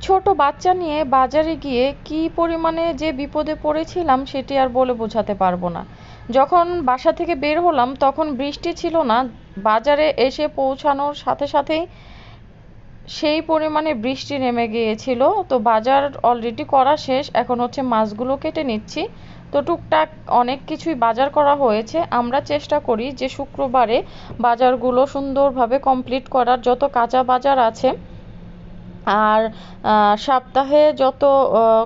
ছোট বাচ্চা নিয়ে বাজারে গিয়ে কি পরিমাণে যে বিপদে পড়েছিলাম সেটি আর বলে বোঝাতে পারব না। যখন বাসা থেকে বের হলাম, তখন বৃষ্টি ছিল না। বাজারে এসে পৌঁছানোর সাথে সাথেই সেই পরিমাণে বৃষ্টি নেমে গিয়েছিল। তো বাজার অলরেডি করা শেষ, এখন হচ্ছে মাছগুলো কেটে নিচ্ছি। তো টুকটাক অনেক কিছুই বাজার করা হয়েছে। আমরা চেষ্টা করি যে শুক্রবারে বাজারগুলো সুন্দরভাবে কমপ্লিট করার। যত কাঁচা বাজার আছে আর সপ্তাহে যত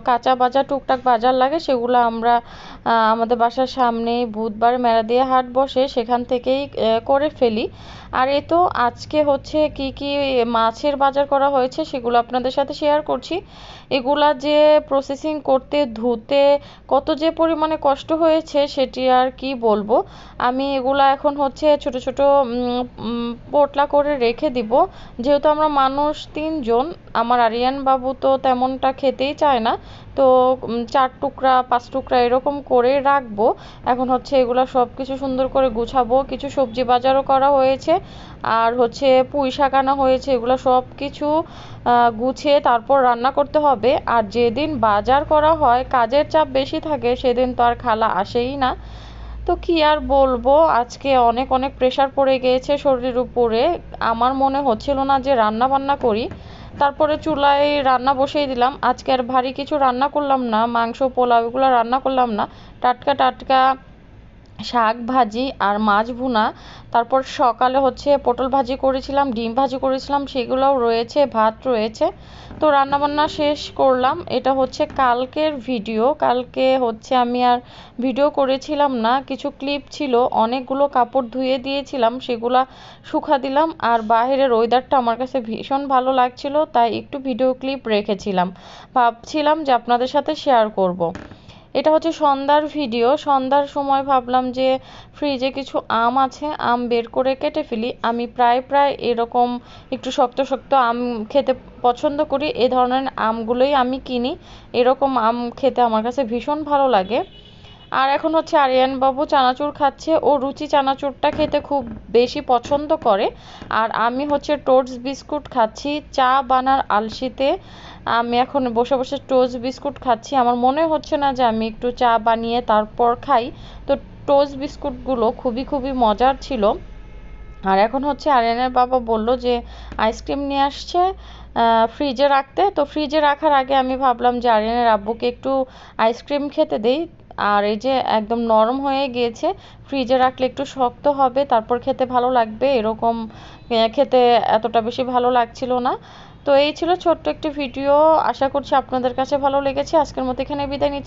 কাঁচা বাজার টুকটাক বাজার লাগে, সেগুলো আমরা আমাদের বাসার সামনেই বুধবার মেলা দিয়ে হাট বসে সেখান থেকেই করে ফেলি। আর এ তো আজকে হচ্ছে কি কি মাছের বাজার করা হয়েছে সেগুলো আপনাদের সাথে শেয়ার করছি। এগুলা যে প্রসেসিং করতে, ধুতে কত যে পরিমাণে কষ্ট হয়েছে সেটি আর কি বলব। আমি এগুলা এখন হচ্ছে ছোট ছোট পোটলা করে রেখে দিব। যেহেতু আমরা মানুষ তিনজন আমার আরিয়ান বাবু তো তেমনটা খেতেই চায় না, তো চার টুকরা, পাঁচ টুকরা এরকম করে রাখব। এখন হচ্ছে এগুলো সব কিছু সুন্দর করে গুছাবো, কিছু সবজি বাজারও করা হয়েছে, আর হচ্ছে পুঁই শাক আনা হয়েছে, এগুলো সব কিছু গুছিয়ে তারপর রান্না করতে হবে। আর যেদিন বাজার করা হয়, কাজের চাপ বেশি থাকে, সেদিন তো আর খালা আসেই না। তো কি আর বলব, আজকে অনেক অনেক প্রেশার পড়ে গিয়েছে শরীরের উপরে। আমার মনে হচ্ছিল না যে রান্না বান্না করি। তারপরে চুলায় রান্না বসিয়ে দিলাম। আজকে আর ভারী কিছু রান্না করলাম না, মাংস, পোলাও এগুলো রান্না করলাম না। টাটকা টাটকা শাক ভাজি আর মাছ ভুনা। তারপর সকালে হচ্ছে পটল ভাজি করেছিলাম, ডিম ভাজি করেছিলাম, সেগুলোও রয়েছে, ভাত রয়েছে। তো রান্নাবান্না শেষ করলাম। এটা হচ্ছে কালকের ভিডিও। কালকে হচ্ছে আমি আর ভিডিও করেছিলাম না, কিছু ক্লিপ ছিল। অনেকগুলো কাপড় ধুয়ে দিয়েছিলাম, সেগুলা শুকা দিলাম। আর বাহিরের ওয়েদারটা আমার কাছে ভীষণ ভালো লাগছিল, তাই একটু ভিডিও ক্লিপ রেখেছিলাম। ভাবছিলাম যে আপনাদের সাথে শেয়ার করব। এটা হচ্ছে সন্ধ্যার ভিডিও সন্ধ্যার সময় ভাবলাম যে ফ্রিজে কিছু আম আছে, আম বের করে কেটে ফেলি। আমি প্রায় প্রায় এরকম একটু শক্ত শক্ত আম খেতে পছন্দ করি। এ ধরনের আমগুলোই আমি কিনি। এরকম আম খেতে আমার কাছে ভীষণ ভালো লাগে। আর এখন হচ্ছে আরিয়ান বাবু চানাচুর খাচ্ছে। ও রুচি চানাচুরটা খেতে খুব বেশি পছন্দ করে। আর আমি হচ্ছে টোস্ট বিস্কুট খাচ্ছি চা বানার আলসিতে। আমি এখন বসে বসে টোস্ট বিস্কুট খাচ্ছি। আমার মনে হচ্ছে না যে আমি একটু চা বানিয়ে তারপর খাই। তো টোস্ট বিস্কুটগুলো খুবই খুবই মজার ছিল। আর এখন হচ্ছে আরিয়ানের বাবা বলল যে আইসক্রিম নিয়ে আসছে ফ্রিজে রাখতে। তো ফ্রিজে রাখার আগে আমি ভাবলাম যে আরিয়ানের আব্বুকে একটু আইসক্রিম খেতে দেই। আর এই যে একদম নরম হয়ে গিয়েছে ফ্রিজে রাখলে একটু শক্ত হবে, তারপর খেতে ভালো লাগবে, এরকম খেতে এতটা বেশি ভালো লাগছিল না। তো এই ছিল ছোট্ট একটি ভিডিও আশা করছি আপনাদের কাছে ভালো লেগেছে। আজকের মতো এখানে বিদায় নিচ্ছি।